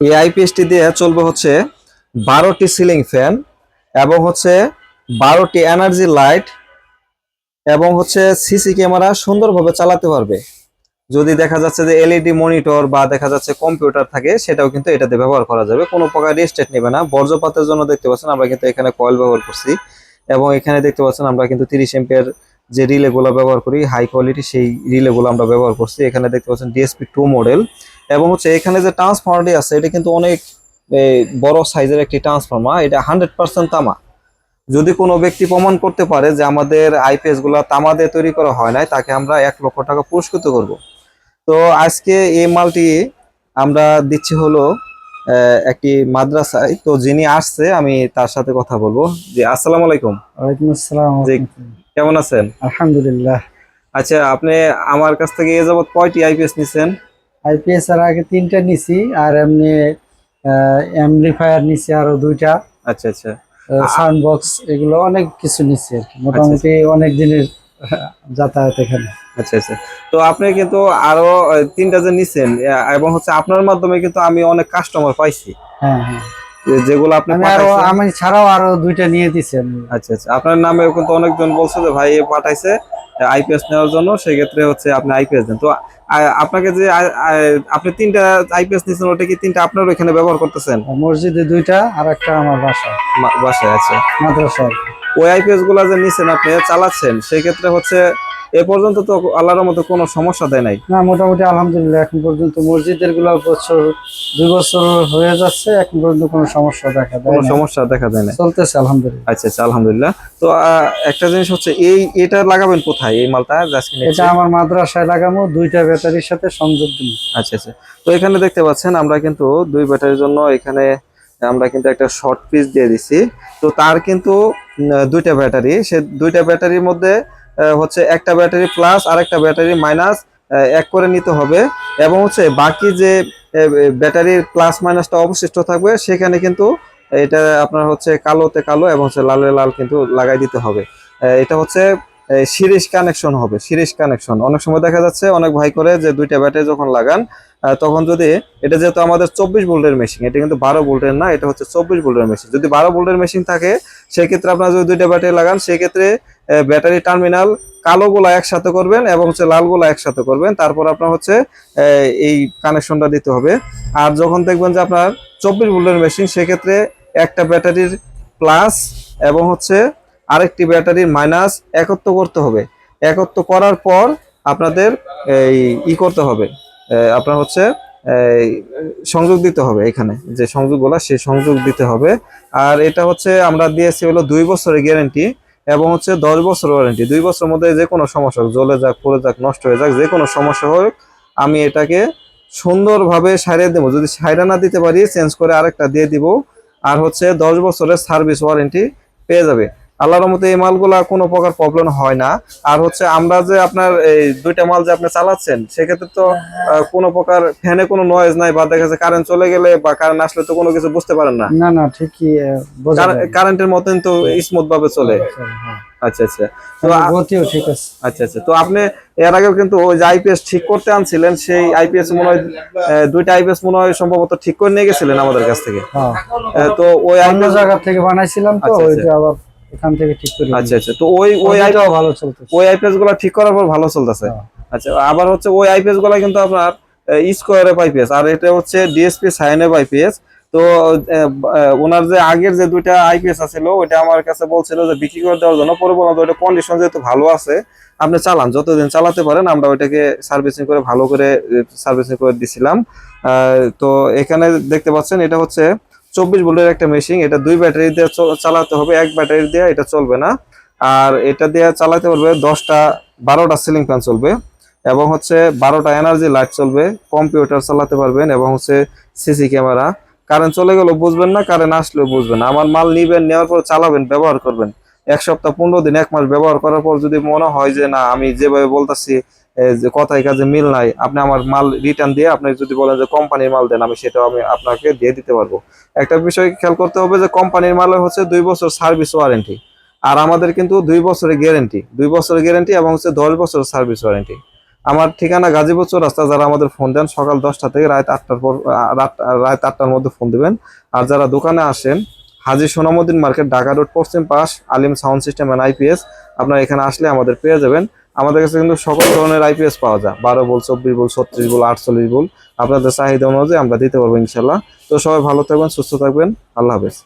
এই আইপিএসটি দিয়ে চলবে হচ্ছে বারোটি সিলিং ফ্যান এবং হচ্ছে বারোটি এনার্জি লাইট এবং হচ্ছে সিসি ক্যামেরা সুন্দরভাবে চালাতে পারবে। যদি দেখা যাচ্ছে যে এলইডি মনিটর বা দেখা যাচ্ছে কম্পিউটার থাকে, সেটাও কিন্তু এটাতে ব্যবহার করা যাবে। কোনো প্রকার রেস্টেট নেবে না। বর্জ্যপাতের জন্য দেখতে পাচ্ছেন আমরা কিন্তু এখানে কয়েল ব্যবহার করছি এবং এখানে দেখতে পাচ্ছেন আমরা কিন্তু তিরিশ এম্পিয়ার যে রিলে গুলো ব্যবহার করি হাই কোয়ালিটি সেই রিলে গুলো আমরা ব্যবহার করছি। এখানে দেখতে পাচ্ছেন ডিএসপি টু মডেল এবং হচ্ছে এখানে যে ট্রান্সফর্মারটি আছে এটা কিন্তু অনেক বড় সাইজের একটি ট্রান্সফর্মার এটা হান্ড্রেড পার্সেন্ট তামা। যদি কোনো ব্যক্তি প্রমাণ করতে পারে যে আমাদের আইপিএসগুলা তামা দিয়ে তৈরি করা হয় নাই তাকে আমরা এক লক্ষ টাকা পুরস্কৃত করব। তো আজকে এই মালটি আমরা দিচ্ছি হলো একটি মাদ্রাসায়। তো যিনি আসছে আমি তার সাথে কথা বলব। যে আসসালামু আলাইকুম। ওয়ালাইকুম আসসালাম। কেমন আছেন? আলহামদুলিল্লাহ। আচ্ছা আপনি আমার কাছ থেকে এ যাবত কয়টি আইপিএস নিছেন? আইপিএস এর আগে তিনটা নিছি আর এমনি অ্যামপ্লিফায়ার নিছি আরও দুইটা। আচ্ছা আচ্ছা। সাউন্ড বক্স এগুলো অনেক কিছু নিছি আর কি। মোটামুটি অনেক দিনের যাতায়াত এখানে। আচ্ছা আচ্ছা। তো আপনি কিন্তু আরও তিনটা যে নিছেন এবং হচ্ছে আপনার মাধ্যমে কিন্তু আমি অনেক কাস্টমার পাইছি। হ্যাঁ হ্যাঁ। যেগুলো আপনি আমি আরও আমি ছাড়াও আরও দুইটা নিয়ে দিছি আচ্ছা আচ্ছা। আপনার নামে কিন্তু অনেকজন বলছে যে ভাই পাঠাইছে। আইপিএস নেওয়ার জন্য সেক্ষেত্রে হচ্ছে আপনি আইপিএস দেন। তো আপনাকে যে আপনি তিনটা আইপিএস নিছেন ওটা কি তিনটা আপনার ওইখানে ব্যবহার করতেছেন? মসজিদে দুইটা আর একটা আমার বাসা বাসায় আছে মাদ্রাসা ওই আইপিএসগুলা যে নিছেন আপনি চালাচ্ছেন সেক্ষেত্রে হচ্ছে এ পর্যন্ত তো আল্লাহর মতো কোনো সমস্যা দেয় নাই। না মোটামুটি আলহামদুলিল্লাহ এখন পর্যন্ত মসজিদেরগুলো বছর দুই বছর হয়ে যাচ্ছে এখন পর্যন্ত কোনো সমস্যা দেখা দেয় কোনো সমস্যা দেখা দেয় না চলতেছে আলহামদুলিল্লাহ। আচ্ছা আচ্ছা আলহামদুলিল্লাহ। তো একটা জিনিস হচ্ছে এই এটা লাগাবেন কোথায়? এই মালটা এটা আমার মাদ্রাসায় লাগামো দুইটা ব্যাটারির সাথে সংযোগ দিন আচ্ছা আচ্ছা। তো এখানে দেখতে পাচ্ছেন আমরা কিন্তু দুই ব্যাটারির জন্য এখানে আমরা কিন্তু একটা শর্ট পিস দিয়ে দিছি। তো তার কিন্তু দুইটা ব্যাটারি সে দুইটা ব্যাটারির মধ্যে হচ্ছে একটা ব্যাটারি প্লাস আর একটা ব্যাটারি মাইনাস এক করে নিতে হবে। এবং হচ্ছে বাকি যে ব্যাটারির প্লাস মাইনাসটা অবশিষ্ট থাকবে, সেখানে কিন্তু এটা আপনার হচ্ছে কালোতে কালো এবং হচ্ছে লালে লাল কিন্তু লাগাই দিতে হবে। এটা হচ্ছে সিরিজ কানেকশন হবে, সিরিজ কানেকশন। অনেক সময় দেখা যাচ্ছে অনেক ভাই করে যে দুইটা ব্যাটারি যখন লাগান তখন যদি এটা যেহেতু আমাদের চব্বিশ ভোল্টের মেশিন এটা কিন্তু বারো ভোল্টের না, এটা হচ্ছে চব্বিশ ভোল্টের মেশিন যদি বারো ভোল্টের মেশিন থাকে, সেক্ষেত্রে আপনার যদি দুইটা ব্যাটারি লাগান, সেক্ষেত্রে ব্যাটারি টার্মিনাল কালো গুলা একসাথে করবেন এবং হচ্ছে লালগুলা একসাথে করবেন। তারপর আপনার হচ্ছে এই কানেকশনটা দিতে হবে। আর যখন দেখবেন যে আপনার চব্বিশ ভোল্টের মেশিন সেক্ষেত্রে একটা ব্যাটারির প্লাস এবং হচ্ছে আরেকটি ব্যাটারির মাইনাস একত্র করতে হবে। একত্র করার পর আপনাদের এই ই করতে হবে। আপনার হচ্ছে সংযোগ দিতে হবে এখানে। যে সংযোগগুলো সেই সংযোগ দিতে হবে। আর এটা হচ্ছে, আমরা দিয়েছি হলো দুই বছরের গ্যারেন্টি এবং হচ্ছে দশ বছর ওয়ারেন্টি দুই বছরের মধ্যে যে কোনো সমস্যা হোক, জ্বলে যাক, পড়ে যাক, নষ্ট হয়ে যাক, যে কোনো সমস্যা হোক, আমি এটাকে সুন্দরভাবে সারিয়ে দেবো। যদি সাইরা না দিতে পারি, চেঞ্জ করে আরেকটা দিয়ে দিব। আর হচ্ছে দশ বছরের সার্ভিস ওয়ারেন্টি পেয়ে যাবে। আল্লাহর মতো এই মালগুলা কোনো প্রকার প্রবলেম হয় না। আর হচ্ছে আমরা যে আপনার এই দুইটা মাল যে আপনি চালাচ্ছেন সেক্ষেত্রে তো কোনো প্রকার ফ্যানে কোনো নয়েজ নাই বা দেখা যাচ্ছে কারেন্ট চলে গেলে বা কারেন্ট আসলে তো কোনো কিছু বুঝতে পারেন না। না না ঠিকই। কারেন্টের মতন তো স্মুথ ভাবে চলে হ্যাঁ। আচ্ছা আচ্ছা। তো গতিও ঠিক আছে। আচ্ছা আচ্ছা। তো আপনি এর আগেও কিন্তু ওই যে আইপিএস ঠিক করতে আনছিলেন সেই আইপিএস মনে হয় দুইটা আইপিএস মনে হয় সম্ভবত ঠিক করে নিয়ে গেছিলেন আমাদের কাছ থেকে। হ্যাঁ। তো ওই অন্য জায়গা থেকে বানাইছিলাম তো আচ্ছা, ওইটা আবার এখান থেকে ঠিক করে আচ্ছা আচ্ছা। তো ওই ওই আইটাও ভালো চলতেছে। ওই আইপিএসগুলা ঠিক করার পর ভালো চলতেছে। হ্যাঁ। আচ্ছা আবার হচ্ছে ওই আইপিএসগুলা কিন্তু আপনার স্কোয়ারের আইপিএস আর এটা হচ্ছে ডিএসপি সাইনের আইপিএস তো ওনার যে আগের যে দুইটা আইপিএস আছিল ওইটা আমার কাছে বলছিল যে বিক্রি করে দেওয়ার জন্য। পরে বললাম ওইটা কন্ডিশন যেহেতু ভালো আছে আপনি চালান। যতদিন চালাতে পারেন আমরা ওইটাকে সার্ভিসিং করে ভালো করে সার্ভিসিং করে দিছিলাম। আহ, তো এখানে দেখতে পাচ্ছেন এটা হচ্ছে চব্বিশ ভোল্টের একটা মেশিন এটা দুই ব্যাটারি দিয়ে চালাতে হবে, এক ব্যাটারি দিয়ে এটা চলবে না। আর এটা দিয়ে চালাতে পারবে দশটা, বারোটা সিলিং ফ্যান চলবে এবং হচ্ছে বারোটা এনার্জি লাইট চলবে কম্পিউটার চালাতে পারবেন এবং হচ্ছে সিসি ক্যামেরা কারেন্ট চলে গেলেও বুঝবেন না কারেন্ট আসলেও বুঝবেন আমার মাল নিবেন, নেওয়ার পর চালাবেন, ব্যবহার করবেন। এক সপ্তাহ, পনেরো দিন, এক মাস ব্যবহার করার পর যদি মনে হয় যে না, আমি যেভাবে বলতেছি যে কথায় কাজে মিল নাই, আপনি আমার মাল রিটার্ন দিয়ে আপনি যদি বলেন যে কোম্পানির মাল দেন, আমি সেটাও আমি আপনাকে দিয়ে দিতে পারব। একটা বিষয় খেয়াল করতে হবে যে কোম্পানির মাল হচ্ছে দুই বছর সার্ভিস ওয়ারেন্টি আর আমাদের কিন্তু দুই বছরের গ্যারেন্টি দুই বছরের গ্যারেন্টি এবং হচ্ছে দশ বছরের সার্ভিস ওয়ারেন্টি আমার ঠিকানা গাজীপুর চৌরাস্তা, যারা আমাদের ফোন দেন, সকাল দশটা থেকে রাত আটটার পর রাত রাত আটটার মধ্যে ফোন দিবেন। আর যারা দোকানে আসেন, হাজি সোনামুদ্দিন মার্কেট, ঢাকা রোড পশ্চিম পাশ, Alim sound system and IPS আপনারা এখানে আসলে আমাদের পেয়ে যাবেন। আমাদের কাছে কিন্তু সকল ধরনের আইপিএস পাওয়া যায়। বারো বল, চব্বিশ বল, ছত্রিশ বল, আটচল্লিশ বল। আপনাদের চাহিদা অনুযায়ী আমরা দিতে পারব ইনশাল্লাহ তো সবাই ভালো থাকবেন, সুস্থ থাকবেন। আল্লাহ হাফেজ।